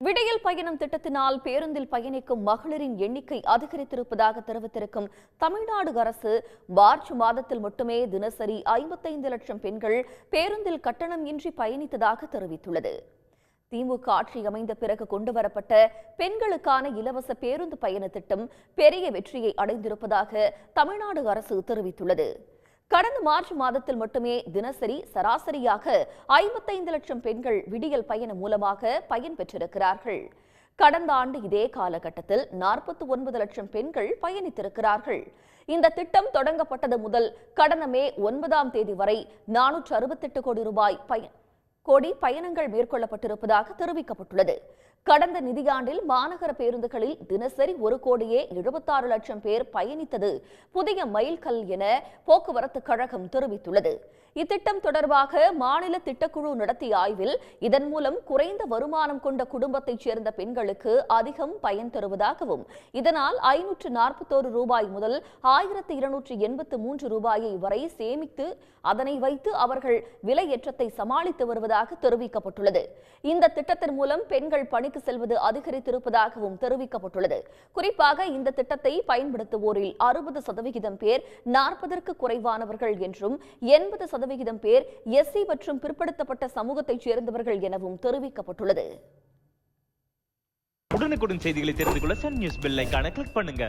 விடையில் பயணம் திட்டத்தினால் பேருந்தில் பயணிக்கும் மகளிரின் எண்ணிக்கை அதிகரித்திருப்பதாக தெரிவித்திருக்கும் தமிழ்நாடு அரசு மார்ச் மாதத்தில் மட்டுமே தினசரி ஐம்பத்தைந்து லட்சம் பெண்கள் பேருந்தில் கட்டணம் இன்றி பயணித்ததாக தெரிவித்துள்ளது. திமுக ஆட்சி அமைந்த பிறகு கொண்டுவரப்பட்ட பெண்களுக்கான இலவச பேருந்து பயண திட்டம் பெரிய வெற்றியை அடைந்திருப்பதாக தமிழ்நாடு அரசு தெரிவித்துள்ளது. கடந்த மார்ச் மாதத்தில் மட்டுமே தினசரி சராசரியாக ஐம்பத்தைந்து லட்சம் பெண்கள் விடியல் பயணம் மூலமாக பயன் பெற்றிருக்கிறார்கள். கடந்த ஆண்டு இதே காலகட்டத்தில் நாற்பத்தி ஒன்பது லட்சம் பெண்கள் பயணித்திருக்கிறார்கள். இந்த திட்டம் தொடங்கப்பட்டது முதல் கடந்த மே ஒன்பதாம் தேதி வரை நானூற்று அறுபத்தெட்டு கோடி ரூபாய் பயன் கோடி பயணங்கள் மேற்கொள்ளப்பட்டிருப்பதாக தெரிவிக்கப்பட்டுள்ளது. கடந்த நிதியாண்டில் மாநகர பேருந்துகளில் தினசரி ஒரு கோடியே எழுபத்தாறு லட்சம் பேர் பயணித்தது புதிய மைல்கல் என போக்குவரத்து கழகம் தெரிவித்துள்ளது. இத்திட்டம் தொடர்பாக மாநில திட்டக்குழு நடத்திய ஆய்வில் இதன் மூலம் குறைந்த வருமானம் கொண்ட குடும்பத்தைச் சேர்ந்த பெண்களுக்கு அதிகம் பயன் தருவதாகவும் இதனால் ஐநூற்று நாற்பத்தோரு ரூபாய் முதல் ஆயிரத்து இருநூற்று எண்பத்து மூன்று ரூபாயை வரை சேமித்து அதனை வைத்து அவர்கள் விலையேற்றத்தை சமாளித்து வருவதாக வருவதாக தெரிவிக்கப்பட்டுள்ளது. இந்த திட்டத்தின் மூலம் பெண்கள் பணிக்கு செல்வது அதிகரித்திருப்பதாகவும் தெரிவிக்கப்பட்டுள்ளது. குறிப்பாக இந்த திட்டத்தை பயன்படுத்துவோரில் அறுபது சதவிகிதம் பேர் நாற்பதற்கு குறைவானவர்கள் என்றும் எண்பது சதவிகிதம் பேர் எஸ்சி மற்றும் பிற்படுத்தப்பட்ட சமூகத்தைச் சேர்ந்தவர்கள் எனவும் தெரிவிக்கப்பட்டுள்ளது. உடனுக்குடன் செய்திகளை தெரிந்து கொள்ள சன் நியூஸ் பெல் ஐகானை கிளிக் பண்ணுங்க.